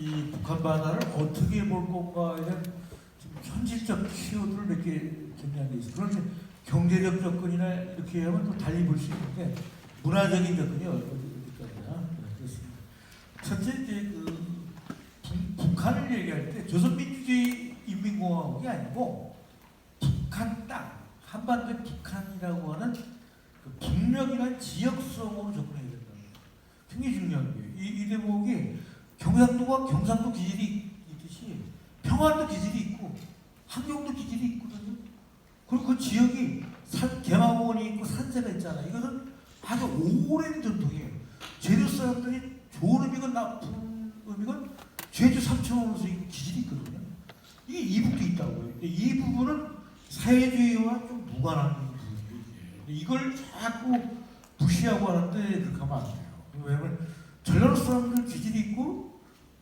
이 북한 바다를 어떻게 볼좀 현실적 키워드를 몇 개 정리한 게 있어요. 그러면 경제적 접근이나 이렇게 하면 또 달리 볼 수 있는데 문화적인 접근이 어디까지나 그렇습니다. 첫째 이제 그 북- 북한을 얘기할 때 조선민주주의 인민공화국이 아니고 북한 땅 한반도의 북한이라고 하는 그 북녘이나 지역성으로 접근해야 거예요. 굉장히 중요한 거예요. 이, 이 대목이 경상도가 경상도 기질이 있듯이 평안도 기질이 있고 함경도 기질이 있거든요. 그리고 그 지역이 산, 개마원이 있고 산세가 있잖아요. 이것은 아주 오랜 전통이에요. 제주 사람들이 좋은 의미건 나쁜 의미건 제주 삼천원으로서 이 기질이 있거든요. 이게 이북도 있다고요. 근데 이 부분은 사회주의와 좀 무관한 부분이에요. 이걸 자꾸 무시하고 하는데 그렇게 하면 안 돼요. 왜냐면 전라도 사람들 기질이 있고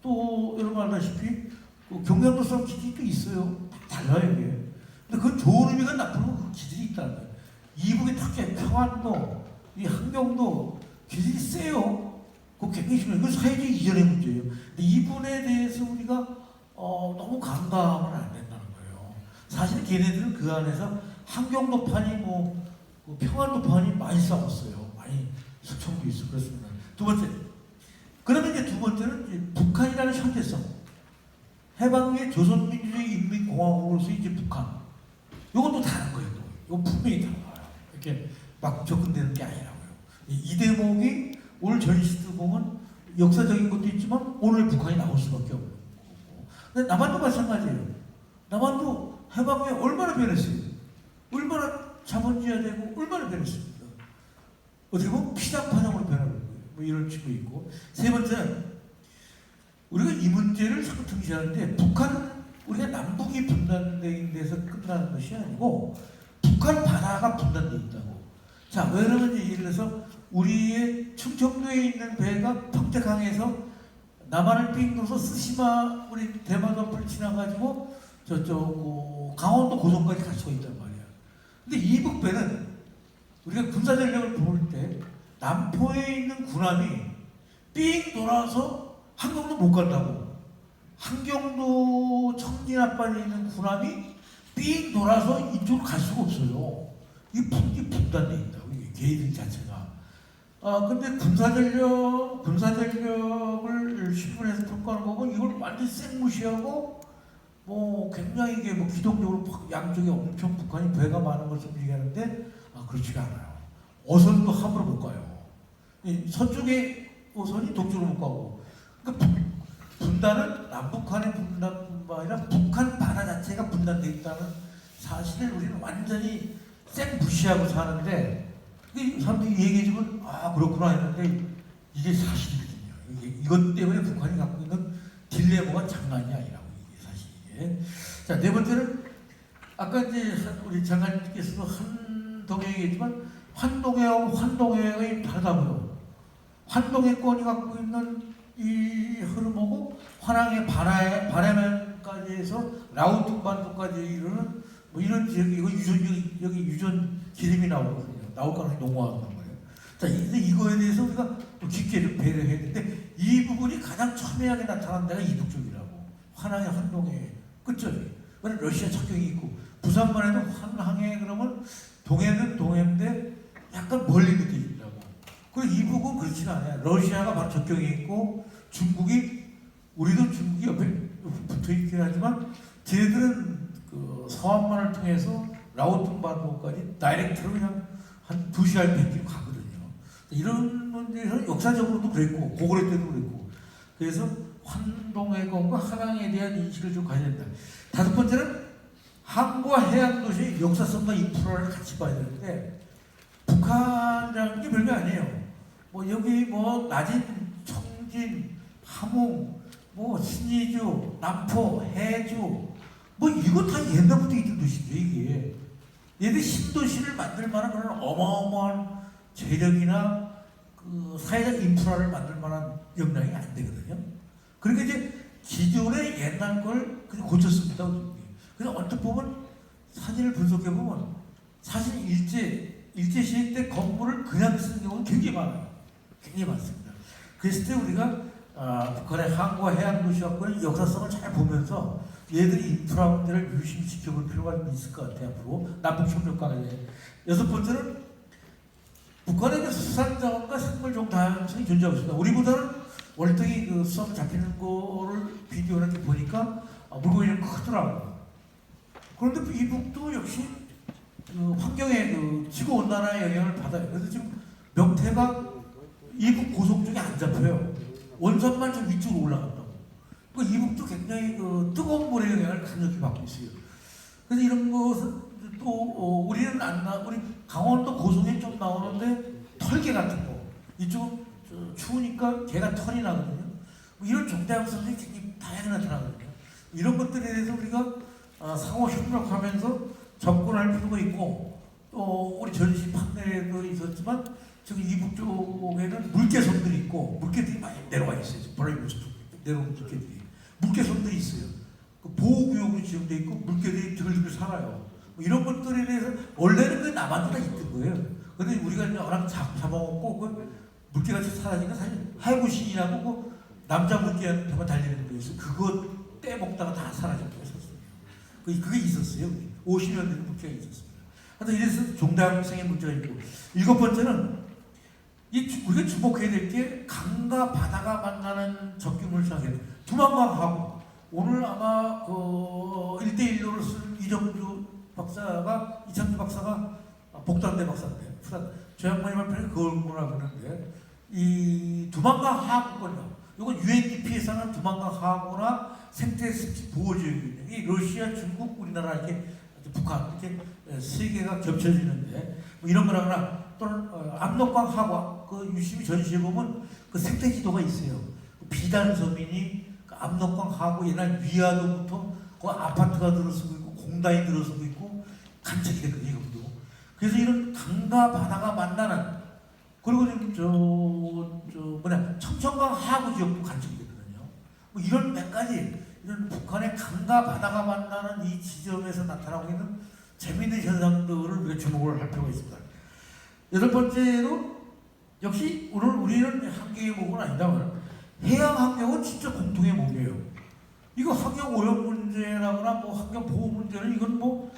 또 여러분 알다시피 그 경상도 사람 기질이 또 있어요. 다 달라요 이게. 근데 그건 좋은 의미가 나쁜 그 기질이 있다는 거예요. 이북의 특히 평안도, 이 한경도 기질이 세요. 그거 굉장히 심해요. 이건 사회주의 이전의 문제예요. 근데 이분에 대해서 우리가 어, 너무 간과하면 안 된다는 거예요. 사실 걔네들은 그 안에서 한경도판이 뭐그 평안도판이 많이 싸웠어요. 많이 소총도 있어 그렇습니다. 두 번째. 그러면 이제 두 번째는 이제 북한이라는 현재성. 해방의 조선민주주의 인민공화국으로서 이제 북한. 이것도 다른 거예요. 또. 이거 분명히 달라요. 이렇게 막 접근되는 게 아니라고요. 이, 이 대목이 오늘 전시도 보면 역사적인 것도 있지만 오늘 북한이 나올 수밖에 없는 거고. 근데 남한도 마찬가지예요. 남한도 해방 후에 얼마나 변했어요. 얼마나 자본주의화 되고 얼마나 변했습니까. 어떻게 보면 피장파장으로 변하고. 뭐 이런 측도 있고. 세 번째는 우리가 이 문제를 자꾸 등시하는데 북한은 우리가 남북이 분단된 데서 끝나는 것이 아니고 북한 바다가 분단돼 있다고. 자, 왜냐면 이제 예를 들어서 우리의 충청도에 있는 배가 평택항에서 남한을 삥 돌아서 스시마 우리 대마도를 지나가지고 저쪽 어, 강원도 고성까지 갈 수가 있단 말이야. 근데 이북 배는 우리가 군사 전력을 볼때 남포에 있는 군함이 삥 돌아서 한경도 못 간다고. 한경도 청진 앞반에 있는 군함이 삥 돌아서 이쪽으로 갈 수가 없어요. 분- 이게 분단돼 있다고 이게 계획 자체가. 아 근데 군사전력 군사전력을 신분해서 평가하는 거 보면 이걸 완전 히 쌩무시하고 뭐 굉장히 이게 뭐 기동적으로 팍 양쪽에 엄청 북한이 배가 많은 것을 얘기하는데 아 그렇지가 않아요. 어선도 함부로 못 가요. 이 서쪽의 어선이 동쪽으로 못 가고. 그러니까 분- 분단은 남북한의 분단뿐만 아니라 북한 바다 자체가 분단돼 있다는 사실을 우리는 완전히 쌩 무시하고 사는데 이 사람들이 얘기해주면 아 그렇구나 했는데 이게 사실이거든요. 이게 이것 때문에 북한이 갖고 있는 딜레마가 장난이 아니라고 이게 사실 이게. 자네 번째는 아까 이제 우리 장관님께서도 한동해 얘기했지만 환동해하고 환동해의 다르다고요. 환동해권이 갖고 있는 이 흐름하고 환항의 바라에 바라면까지 해서 라우퉁반도까지 이르는 뭐 이런 지역 이거 유전 여기, 여기 유전 기름이 나오거든요. 나올 가능성이 농후하단 말이에요. 자, 근데 이거에 대해서 우리가 또 깊게 좀 배려해야 되는데 이 부분이 가장 첨예하게 나타난 데가 이북 쪽이라고. 환항의 환동의 끝절이. 왜냐면 러시아 적경이 있고 부산만 해도 환항에 그러면 동해는 동해인데 약간 멀리 느껴진다고. 그리고 이북은 그렇지가 않아요. 러시아가 바로 적경에 있고 중국이 우리도 중국이 옆에 붙어 있긴 하지만 쟤들은 그 서한만을 통해서 라오퉁 반도까지 다이렉트로 그냥 한 2시간 100km 가거든요. 이런 문제에서 역사적으로도 그랬고 고구려 때도 그랬고 그래서 환동해공과 하강에 대한 인식을 좀 가져야 된다. 다섯 번째는 항구와 해안 도시의 역사성과 인프라를 같이 봐야 되는데 북한이라는 게 별거 아니에요. 뭐 여기 뭐 낮은 청진, 함흥, 뭐 신의주, 남포, 해주 뭐 이거 다 옛날부터 있던 도시죠 이게. 얘들 신도시를 만들 만한 그런 어마어마한 재력이나 그 사회적 인프라를 만들 만한 역량이 안 되거든요. 그러니까 이제 기존의 옛날 걸 고쳤습니다. 그래서 언뜻 보면 사진을 분석해 보면 사실 일제 일제 시대 때 건물을 그냥 쓰는 경우는 굉장히 많아요. 굉장히 많습니다. 그랬을 때 우리가 아, 북한의 항구와 해안 도시 갖고는 역사성을 잘 보면서 얘들이 인프라 문제를 유심히 지켜볼 필요가 좀 있을 것 같아요 앞으로 남북 협력 관련해 여섯 번째는 북한에게 수산자원과 생물종 다양성이 존재하고 있습니다. 우리보다는 월등히 그 수산 잡히는 거를 비디오를 보니까 아, 물고기는 크더라고요. 그런데 그 이북도 역시 그 환경의 그 지구 온난화의 영향을 받아요. 그래서 지금 명태가 이북 고속 쪽에 안 잡혀요. 원산만 좀 위쪽으로 올라간다고. 그 이북도 굉장히 그 뜨거운 물의 영향을 강력히 받고 있어요. 그래서 이런 것은 또 어, 우리는 안 나, 우리 강원도 고속에 좀 나오는데 털개 같은 거 이쪽은 저, 추우니까 개가 털이 나거든요. 뭐 이런 종대항성들이 굉장히 다양하게 나타나거든요. 이런 것들에 대해서 우리가 어, 상호 협력하면서 접근할 필요가 있고 또 우리 전시 판넬에도 있었지만 지금 이북 쪽에는 물개섬들이 있고 물개들이 많이 내려와 있어요. 지금 블라디보스토크 내려온 물개들이 물개섬들이 있어요. 그 보호구역으로 지정돼 있고 물개들이 들들 살아요. 뭐 이런 것들에 대해서 원래는 그 남한테가 있던 거예요. 근데 우리가 이제 워낙 잡, 잡아먹고 그 물개같이 사라지니까 사실 해구신이라고 그 남자 물개한테만 달리는 거였어. 그거 떼먹다가 다 사라진 거였었어요. 그- 그게 있었어요. 50년 된 물개가 있었습니다. 하여튼 이래서 종당성의 문제가 있고 일곱 번째는 이 주- 우리가 주목해야 될 게 강과 바다가 만나는 생각해요. 두만강하고 오늘 아마 그 1대1로를 쓴 이정주 박사가 이창주 박사가 아, 복단대 박사인데 부산 저 양반이 말편에 그걸 뭐라 그러는데 이 두만강 하구권요. 이건 UNDP에서는 두만강 하구나 생태 습지 보호 지역이거든요. 이 러시아, 중국, 우리나라 이렇게 북한 이렇게 세 개가 겹쳐지는데 뭐 이런 거라거나 또는 어, 압록강 하구 그 유심히 전시해 보면 그 생태 지도가 있어요. 그 비단 서민이 그 압록강 하구 옛날 위화도부터 그 아파트가 들어서고 있고 공단이 들어서고 있고 간척이 됐거든요. 이것도. 그래서 이런 강과 바다가 만나는 그리고 지금 저, 저 뭐냐 청천강 하구 지역도 간척이 됐거든요. 뭐 이런 몇 가지 이런 북한의 강과 바다가 만나는 이 지점에서 나타나고 있는 재미있는 현상들을 우리가 주목을 할 필요가 있습니다. 여덟 번째로 역시 오늘 우리는 한계의 목은 아니다만 해양 환경은 진짜 공통의 목이에요. 이거 환경 오염 문제라거나 뭐 환경 보호 문제는 이건 뭐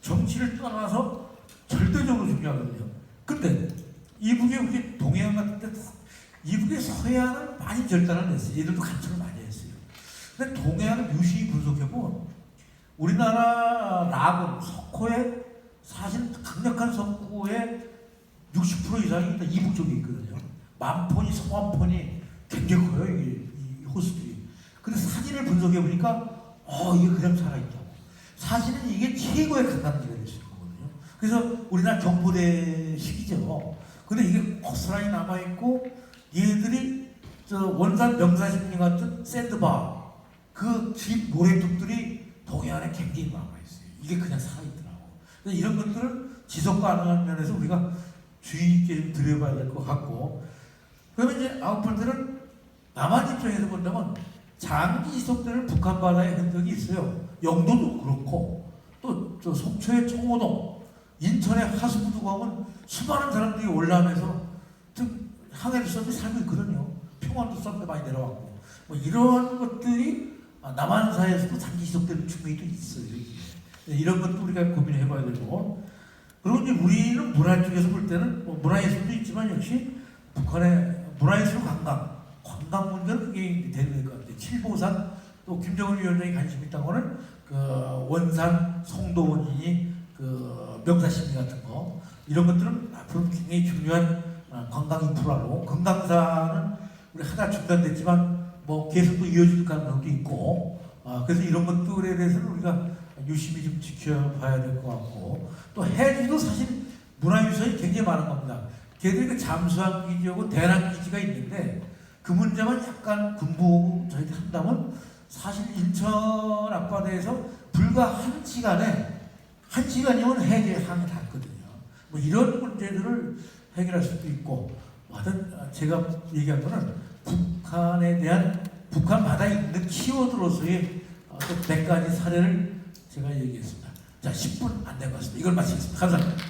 정치를 떠나서 절대적으로 중요하거든요. 근데 이북에 우리 동해안 같은 데 이북의 서해안은 많이 절단을 했어요. 얘들도 간척을 많이. 근데 동해안을 유심히 분석해보면 우리나라 라군, 석호에 사실 강력한 석호에 60% 이상이 다 이북 쪽에 있거든요. 만폰이, 서만폰이 굉장히 커요, 이게, 이 호수들이. 근데 사진을 분석해 보니까, 어, 이게 그냥 살아있다고. 사실은 이게 최고의 수 있는 거거든요. 그래서 우리나라 경보대식이죠. 근데 이게 고스란히 남아 있고, 얘들이 저 원산 명사십리 같은 샌드바, 그집 모래뚝들이 동해안에 굉장히 남아있어요. 이게 그냥 살아있더라고. 이런 것들을 지속 가능한 면에서 우리가 주의 있게 좀 들여봐야 될 것 같고 그러면 이제 번째는 남한 입장에서 본다면 장기 지속되는 북한 바다의 흔적이 있어요. 영도도 그렇고 또 저 속초의 청호동, 인천의 하수부두 가면 수많은 사람들이 올라오면서 좀 항해를 썼는데 살고 있거든요. 평안도 썼는데 많이 내려왔고 뭐 이런 것들이 남한사에서도 장기 지속되는 측면이 또 있어요. 이런 것도 우리가 고민해 봐야 되고 그리고 이제 우리는 문화 쪽에서 볼 때는 뭐 문화예술도 있지만 역시 북한의 문화예술 관광, 관광 문제는 그게 되는 것 같아요. 칠보산 또 김정은 위원장이 관심 있다고 하는 그 원산 송도원이 그 명사심리 같은 거 이런 것들은 앞으로 굉장히 중요한 어, 관광 인프라로 금강산은 우리 하나 중단됐지만 뭐 계속 또 이어질 가능성도 있고 아, 그래서 이런 것들에 대해서는 우리가 유심히 좀 지켜봐야 될 것 같고 또 해주도 사실 문화유산이 굉장히 많은 겁니다. 걔들이 그 잠수함 기지하고 대남 기지가 있는데 그 문제만 약간 근부 저희들이 한다면 사실 인천 앞바다에서 불과 한 시간에 한 시간이면 항이 닿거든요. 뭐 이런 문제들을 해결할 수도 있고 하여튼 제가 얘기한 거는 북한에 대한 북한 바다에 있는 키워드로서의 어떤 몇 가지 사례를 제가 얘기했습니다. 자, 10분 안 된 것 같습니다. 이걸 마치겠습니다. 감사합니다.